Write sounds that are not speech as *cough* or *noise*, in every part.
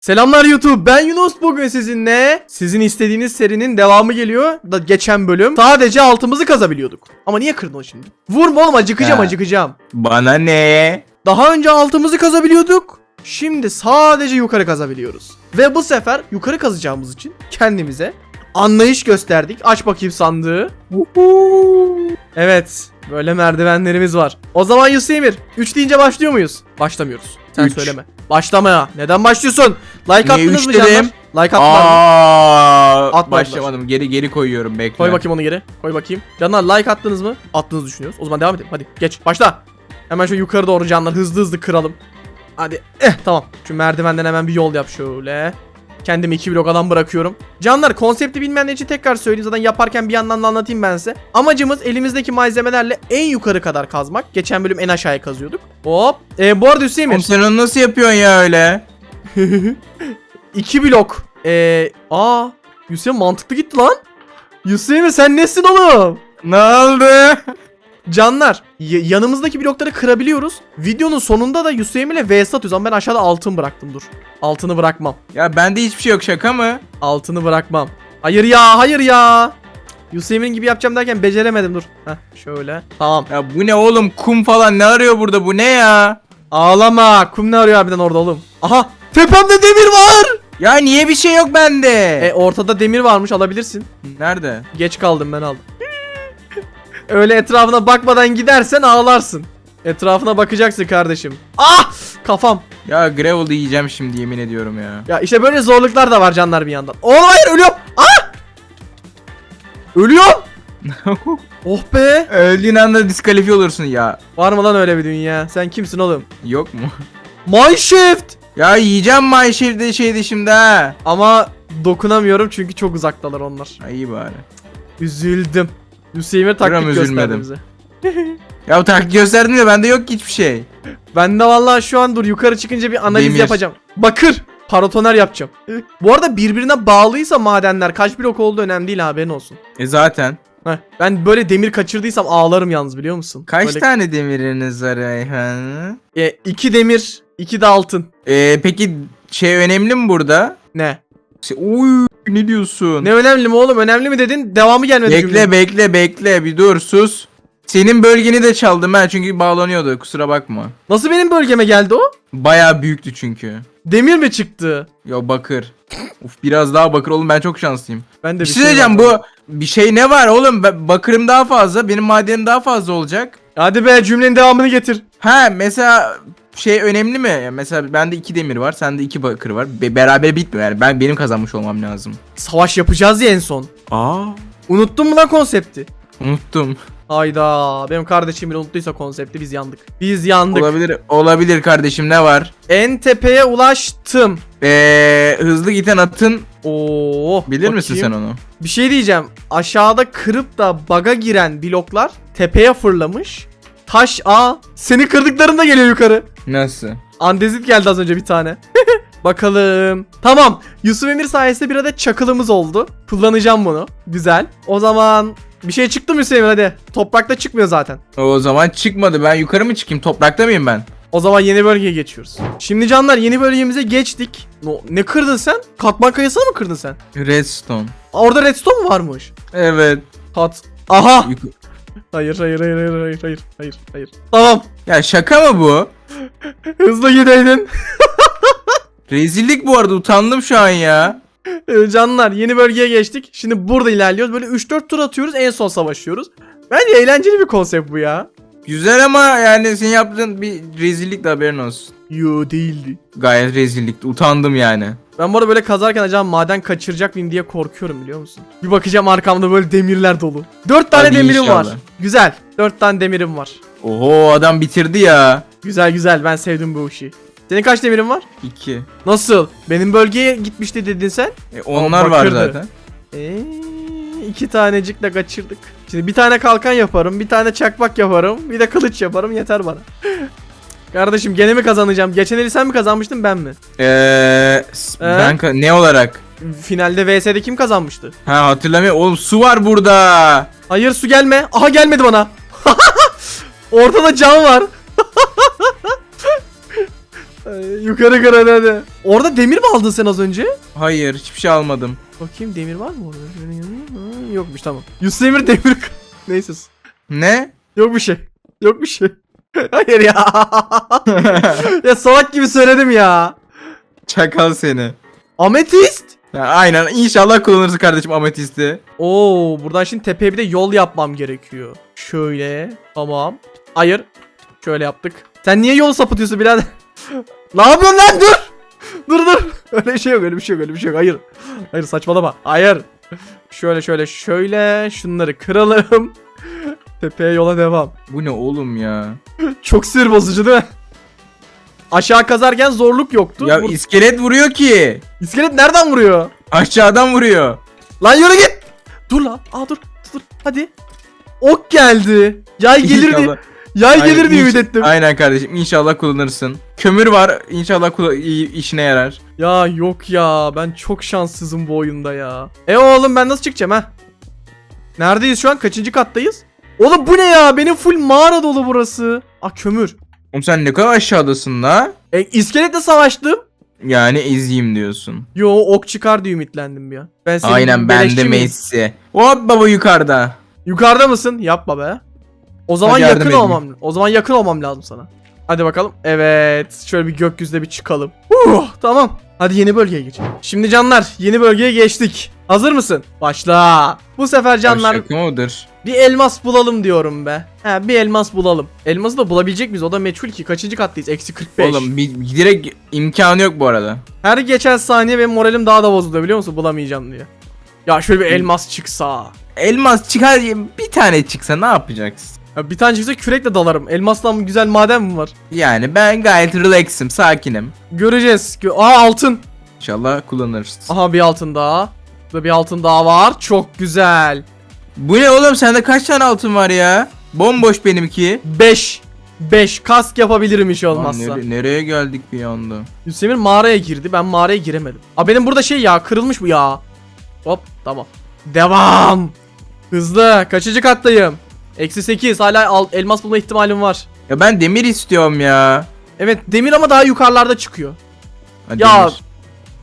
Selamlar YouTube ben Yunus. Bugün sizinle sizin istediğiniz serinin devamı geliyor. Da geçen bölüm. Sadece altımızı kazabiliyorduk. Ama niye kırdın şimdi? Vurma oğlum acıkacağım Ha. acıkacağım. Bana ne? daha önce altımızı kazabiliyorduk. Şimdi sadece yukarı kazabiliyoruz. Ve bu sefer yukarı kazacağımız için kendimize anlayış gösterdik. Aç bakayım sandığı. Evet böyle merdivenlerimiz var. O zaman Yusuf Emir 3 deyince başlıyor muyuz? Başlamıyoruz sen Üç. söyleme başlama ya neden başlıyorsun like Niye attınız üç mı dedim? canlar like attılar mı? Aa, Atmadılar. başlamadım. Geri geri koyuyorum bekle. Koy bakayım onu geri. Koy bakayım. Canlar like attınız mı? Attığınızı düşünüyoruz. O zaman devam edelim. Hadi geç. Başla. Hemen şu yukarı doğru canlar hızlı hızlı kıralım. Hadi. Eh tamam. Şu merdivenden hemen bir yol yap şöyle. Kendimi iki blok alan bırakıyorum. Canlar konsepti bilmeyenler için tekrar söyleyeyim. Zaten yaparken bir yandan da anlatayım ben size. Amacımız elimizdeki malzemelerle en yukarı kadar kazmak. Geçen bölüm en aşağıya kazıyorduk. Hop. Ee, bu arada Hüseyin Oğlum sen onu nasıl yapıyorsun ya öyle? *laughs* iki blok. Ee, aa. Hüseyin mantıklı gitti lan. Hüseyin sen nesin oğlum? Ne oldu? Canlar yanımızdaki blokları kırabiliyoruz. Videonun sonunda da Yusuf'im ile vs atıyoruz ama ben aşağıda altın bıraktım dur. Altını bırakmam. Ya bende hiçbir şey yok şaka mı? Altını bırakmam. Hayır ya hayır ya. Yusuf'imin gibi yapacağım derken beceremedim dur. Heh şöyle. Tamam. Ya bu ne oğlum kum falan ne arıyor burada bu ne ya? Ağlama. Kum ne arıyor harbiden orada oğlum. Aha tepemde demir var. Ya niye bir şey yok bende? E ortada demir varmış alabilirsin. Nerede? Geç kaldım ben aldım. Öyle etrafına bakmadan gidersen ağlarsın. Etrafına bakacaksın kardeşim. Ah! Kafam. Ya gravel yiyeceğim şimdi yemin ediyorum ya. Ya işte böyle zorluklar da var canlar bir yandan. Oğlum hayır ölüyorum. Ah! Ölüyorum. *laughs* oh be. Öldüğün anda diskalifiye olursun ya. Var mı lan öyle bir dünya? Sen kimsin oğlum? Yok mu? Mineshaft. Ya yiyeceğim Mineshaft'de şeydi şimdi ha. Ama dokunamıyorum çünkü çok uzaktalar onlar. Ha, iyi bari. Üzüldüm. Hüseyin'e taktik Gram gösterdi üzülmedim. bize. *laughs* Ya taktik gösterdin de bende yok ki hiçbir şey. Ben de vallahi şu an dur yukarı çıkınca bir analiz Demir. yapacağım. Bakır. Parotoner yapacağım. Bu arada birbirine bağlıysa madenler kaç blok olduğu önemli değil haberin olsun. E zaten. Heh, ben böyle demir kaçırdıysam ağlarım yalnız biliyor musun? Kaç Böyle, tane demiriniz var Ayhan? E, iki demir, iki de altın. Ee, peki şey önemli mi burada? Ne? Şey, Uy ne diyorsun? Ne önemli mi oğlum? Önemli mi dedin? Devamı gelmedi bekle cümlenin. bekle bekle bir dur sus. Senin bölgeni de çaldım ha çünkü bağlanıyordu kusura bakma. Nasıl benim bölgeme geldi o? Baya büyüktü çünkü. Demir mi çıktı? Ya bakır. Uf biraz daha bakır oğlum ben çok şanslıyım. Ben de Bir şey diyeceğim bu bir şey ne var oğlum Ben- bakırım daha fazla benim madenim daha fazla olacak. Hadi be cümlenin devamını getir. Ha mesela şey önemli mi? Ya Mesela bende iki demir var, sende iki bakır var. Be- beraber bitmiyor yani. Ben benim kazanmış olmam lazım. Savaş yapacağız ya en son. Aa, Unuttun mu lan konsepti? unuttum. Hayda benim kardeşim bile unuttuysa konsepti biz yandık. Biz yandık. Olabilir, olabilir kardeşim ne var? En tepeye ulaştım. Ee, hızlı giden atın Oo. bilir misin sen onu? Bir şey diyeceğim. Aşağıda kırıp da baga giren bloklar tepeye fırlamış. Taş a seni kırdıklarında geliyor yukarı. Nasıl? Andezit geldi az önce bir tane. *laughs* Bakalım. Tamam. Yusuf Emir sayesinde bir adet çakılımız oldu. Kullanacağım bunu. Güzel. O zaman bir şey çıktı mı Hüseyin hadi. Toprakta çıkmıyor zaten. O zaman çıkmadı. Ben yukarı mı çıkayım? Toprakta mıyım ben? O zaman yeni bölgeye geçiyoruz. Şimdi canlar yeni bölgemize geçtik. No, ne kırdın sen? Katman kayasını mı kırdın sen? Redstone. Aa, Orada redstone mu varmış? Evet. Kat. Aha. Yuk- Hayır hayır hayır hayır hayır hayır hayır hayır. Tamam. ya şaka mı bu? Hızlı gideydin. *laughs* Rezillik bu arada utandım şu an ya. Ee, Canlar yeni bölgeye geçtik. Şimdi burada ilerliyoruz. Böyle 3-4 tur atıyoruz. En son savaşıyoruz. Bence eğlenceli bir konsept bu ya. Güzel ama yani senin yaptığın bir rezillik de haberin olsun. Yo değildi. Gayet rezillikti. Utandım yani. Ben bu arada böyle kazarken acaba maden kaçıracak mıyım diye korkuyorum biliyor musun? Bir bakacağım arkamda böyle demirler dolu. 4 tane Hadi demirim var. Güzel. 4 tane demirim var. Oho adam bitirdi ya. Güzel güzel ben sevdim bu işi. Senin kaç demirin var? İki. Nasıl? Benim bölgeye gitmişti dedin sen. E, onlar var bakırdı. zaten. Eee iki tanecikle kaçırdık. Şimdi bir tane kalkan yaparım, bir tane çakmak yaparım, bir de kılıç yaparım yeter bana. *laughs* Kardeşim gene mi kazanacağım? Geçen eli sen mi kazanmıştın ben mi? Eee ben ne olarak? Finalde VS'de kim kazanmıştı? Ha hatırlamıyorum. Oğlum su var burada. Hayır su gelme. Aha gelmedi bana. *laughs* Ortada cam var. *laughs* Yukarı kır hadi. Orada demir mi aldın sen az önce? Hayır hiçbir şey almadım. Bakayım demir var mı orada? Yokmuş tamam. Yusuf Emir demir. *laughs* Neyse. Ne? Yok bir şey. Yok bir şey. Hayır ya. ya salak gibi söyledim ya. Çakal seni. Ametist. Ya, aynen inşallah kullanırsın kardeşim ametisti. Oo buradan şimdi tepeye bir de yol yapmam gerekiyor. Şöyle. Tamam. Hayır. Şöyle yaptık. Sen niye yolu sapıtıyorsun birader? *laughs* ne yapıyorsun lan dur. Dur dur. *laughs* Öyle şey yok öyle bir şey yok öyle bir şey yok. Hayır. Hayır saçmalama. Hayır. Şöyle şöyle şöyle şunları kıralım. *laughs* Tepeye yola devam. Bu ne oğlum ya? Çok sinir bozucu değil mi? Aşağı kazarken zorluk yoktu. Ya Vur- iskelet vuruyor ki. İskelet nereden vuruyor? Aşağıdan vuruyor. Lan yürü git. Dur lan. Aa dur. Dur. Hadi. Ok geldi. Yay *laughs* gelir diye. İnşallah- Yay gelir Aynen, diye inş- ümit ettim. Aynen kardeşim inşallah kullanırsın. Kömür var inşallah kula- iyi- işine yarar. Ya yok ya. Ben çok şanssızım bu oyunda ya. E oğlum ben nasıl çıkacağım ha? Neredeyiz şu an? Kaçıncı kattayız? Oğlum bu ne ya? Benim full mağara dolu burası. Ah kömür. Oğlum sen ne kadar aşağıdasın la? E iskeletle savaştım. Yani ezeyim diyorsun. Yo ok çıkar diye ümitlendim ya. Ben senin Aynen ben de miyim? Messi. Hop baba yukarıda. Yukarıda mısın? Yapma be. O zaman Hadi yakın edeyim. olmam. O zaman yakın olmam lazım sana. Hadi bakalım. Evet. Şöyle bir gökyüzüne bir çıkalım. Uh, tamam. Hadi yeni bölgeye geçelim. Şimdi canlar yeni bölgeye geçtik. Hazır mısın? Başla. Bu sefer canlar Şaka mıdır? Bir elmas bulalım diyorum be. He bir elmas bulalım. Elması da bulabilecek miyiz? O da meçhul ki. Kaçıncı kattayız? Eksi 45. Oğlum bir, direkt imkanı yok bu arada. Her geçen saniye benim moralim daha da bozuluyor biliyor musun? Bulamayacağım diye. Ya şöyle bir elmas çıksa. Elmas çıkar bir tane çıksa ne yapacaksın? Ya bir tane çıksa kürekle dalarım. Elmastan güzel maden mi var? Yani ben gayet relaxim, sakinim. Göreceğiz. Gö- Aa altın. İnşallah kullanırız. Aha bir altın daha. Burada bir altın daha var. Çok güzel. Bu ne oğlum sende kaç tane altın var ya? Bomboş benimki. 5. 5 kask yapabilirim hiç Lan olmazsa. nere- nereye geldik bir anda? Hüseyin mağaraya girdi. Ben mağaraya giremedim. Aa benim burada şey ya kırılmış bu ya. Hop tamam. Devam. Hızlı. Kaçıncı kattayım? Eksi 8. Hala al- elmas bulma ihtimalim var. Ya ben demir istiyorum ya. Evet demir ama daha yukarılarda çıkıyor. Ha, Ya- demir.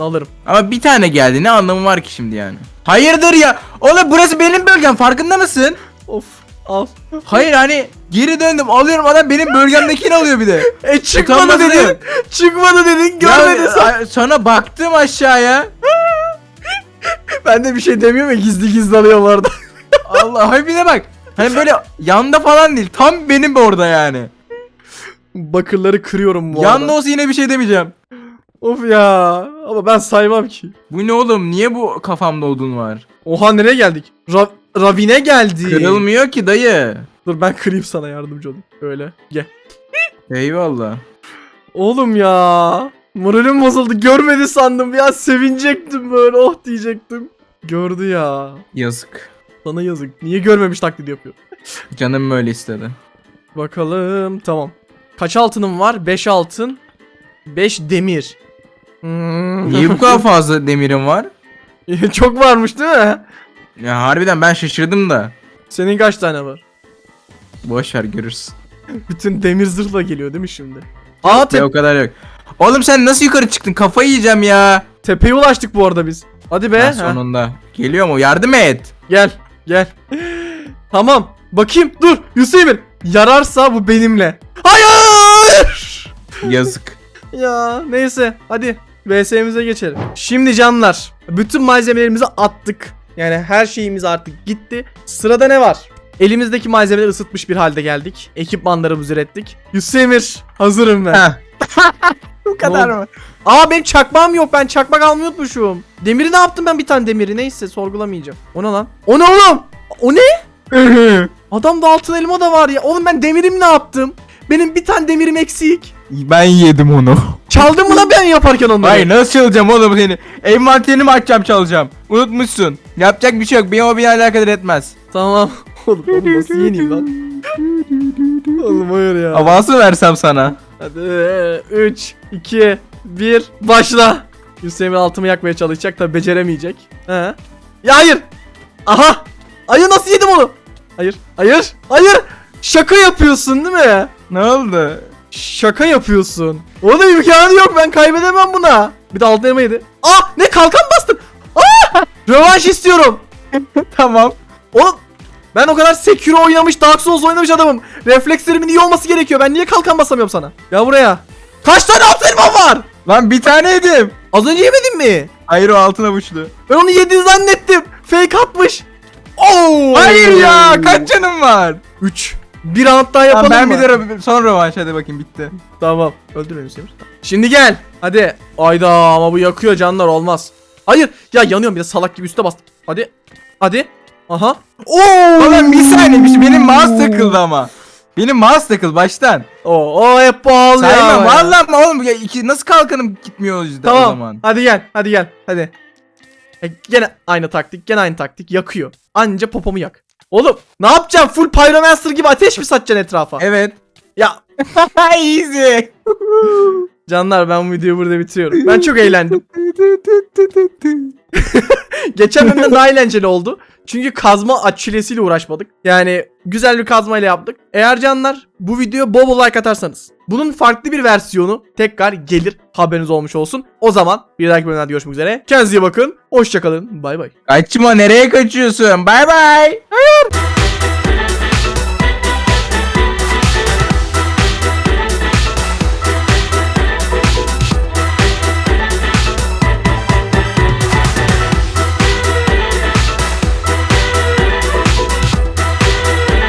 Alırım. Ama bir tane geldi ne anlamı var ki şimdi yani? Hayırdır ya? Oğlum burası benim bölgem farkında mısın? Of. Al. Hayır hani geri döndüm alıyorum adam benim *laughs* bölgemdekini alıyor bir de. E çıkmadı Utanmadın dedin. ya. Çıkmadı dedin. Görmedin Ya, sen. a- sonra baktım aşağıya. *laughs* Ben de bir şey demiyorum ya gizli gizli alıyorum orada. *laughs* Allah hayır bir de bak. Hani böyle yanda falan değil. Tam benim orada yani. Bakırları kırıyorum bu Yanda arada. olsa yine bir şey demeyeceğim. Of ya. Ama ben saymam ki. Bu ne oğlum? Niye bu kafamda odun var? Oha nereye geldik? Ra Ravine geldi. Kırılmıyor ki dayı. Dur ben kırayım sana yardımcı olayım. Böyle. Gel. Eyvallah. Oğlum ya. Moralim bozuldu. Görmedi sandım ya. Sevinecektim böyle. Oh diyecektim. Gördü ya. Yazık. Sana yazık. Niye görmemiş taklidi yapıyor? *laughs* Canım öyle istedi. Bakalım. Tamam. Kaç altınım var? 5 altın. 5 demir. Hmm. Niye bu kadar *laughs* fazla demirim var? *laughs* Çok varmış değil mi? Ya harbiden ben şaşırdım da. Senin kaç tane var? Boş ver görürsün. Bütün demir zırhla geliyor değil mi şimdi? Aa te- o kadar yok. Oğlum sen nasıl yukarı çıktın? Kafayı yiyeceğim ya. tepeye ulaştık bu arada biz. Hadi be. Ha, ha. sonunda. Geliyor mu? Yardım et. Gel. Gel. *gasps* tamam. Bakayım. Dur. Hüseyin. Yararsa bu benimle. Hayır. Yazık. *laughs* Ya neyse. Hadi. VS'mize geçelim. Şimdi canlar. Bütün malzemelerimizi attık. Yani her şeyimiz artık gitti. Sırada ne var? Elimizdeki malzemeleri ısıtmış bir halde geldik. Ekipmanlarımızı ürettik. Hüseyin hazırım ben. *laughs* Bu kadar mı? Aa benim çakmağım yok. Ben çakmak almayı unutmuşum. Demiri ne yaptım ben bir tane demiri? Neyse sorgulamayacağım. O ne lan? O ne oğlum? O ne? *laughs* Adamda altın elma da var ya. Oğlum ben demirim ne yaptım? Benim bir tane demirim eksik. ben yedim onu. Çaldım mı lan ben yaparken onları? Hayır nasıl çalacağım oğlum seni? Envanterini mi açacağım çalacağım? Unutmuşsun. Yapacak bir şey yok. Beni o beni alakadar etmez. Tamam. *laughs* Oğlum, oğlum nasıl yeneyim lan? Oğlum hayır ya. Avansı versem sana. Hadi 3, 2, 1 başla. Hüseyin altımı yakmaya çalışacak tabi beceremeyecek. He. Ya hayır. Aha. Ayı nasıl yedim onu? Hayır. Hayır. Hayır. Şaka yapıyorsun değil mi? Ne oldu? Şaka yapıyorsun. Oğlum imkanı yok ben kaybedemem buna. Bir de altın elma yedi. Ah ne kalkan bastım. Ah! Rövanş istiyorum. *laughs* tamam. Oğlum ben o kadar Sekiro oynamış Dark Souls oynamış adamım. Reflekslerimin iyi olması gerekiyor. Ben niye kalkan basamıyorum sana? Ya buraya. Kaç tane altın elma var? Lan bir tane yedim. Az önce yemedin mi? Hayır o altın avuçlu. Ben onu yediğini zannettim. Fake atmış. Oo! Hayır ya kaç canım var? 3. Bir round daha yapalım ben mı? bir de rö- son rövanş hadi bakayım bitti. Tamam. Öldür beni Semir. Şimdi gel. Hadi. Ayda ama bu yakıyor canlar olmaz. Hayır. Ya yanıyorum bir de salak gibi üste bastım. Hadi. Hadi. Aha. Oo! Oğlum bir saniye bir şey benim mouse takıldı ama. Benim mouse takıldı baştan. Oo, o hep pahalı ya. Saymam ya. valla mı oğlum ya iki, nasıl kalkanım gitmiyor o yüzden o Tamam. zaman. Hadi gel. Hadi gel. Hadi. E, gene aynı taktik. Gene aynı taktik. Yakıyor. Anca popomu yak. Oğlum ne yapacaksın? Full Pyromancer gibi ateş mi satacaksın etrafa? Evet. Ya *laughs* Easy. canlar ben bu videoyu burada bitiriyorum. Ben çok eğlendim. *laughs* *laughs* Geçen bölümde daha eğlenceli oldu. Çünkü kazma açilesiyle uğraşmadık. Yani güzel bir kazma ile yaptık. Eğer canlar bu videoya bol bol like atarsanız bunun farklı bir versiyonu tekrar gelir haberiniz olmuş olsun. O zaman bir dahaki bölümde görüşmek üzere. Kendinize iyi bakın. Hoşçakalın. Bay bay. Kaçma nereye kaçıyorsun? Bay bay.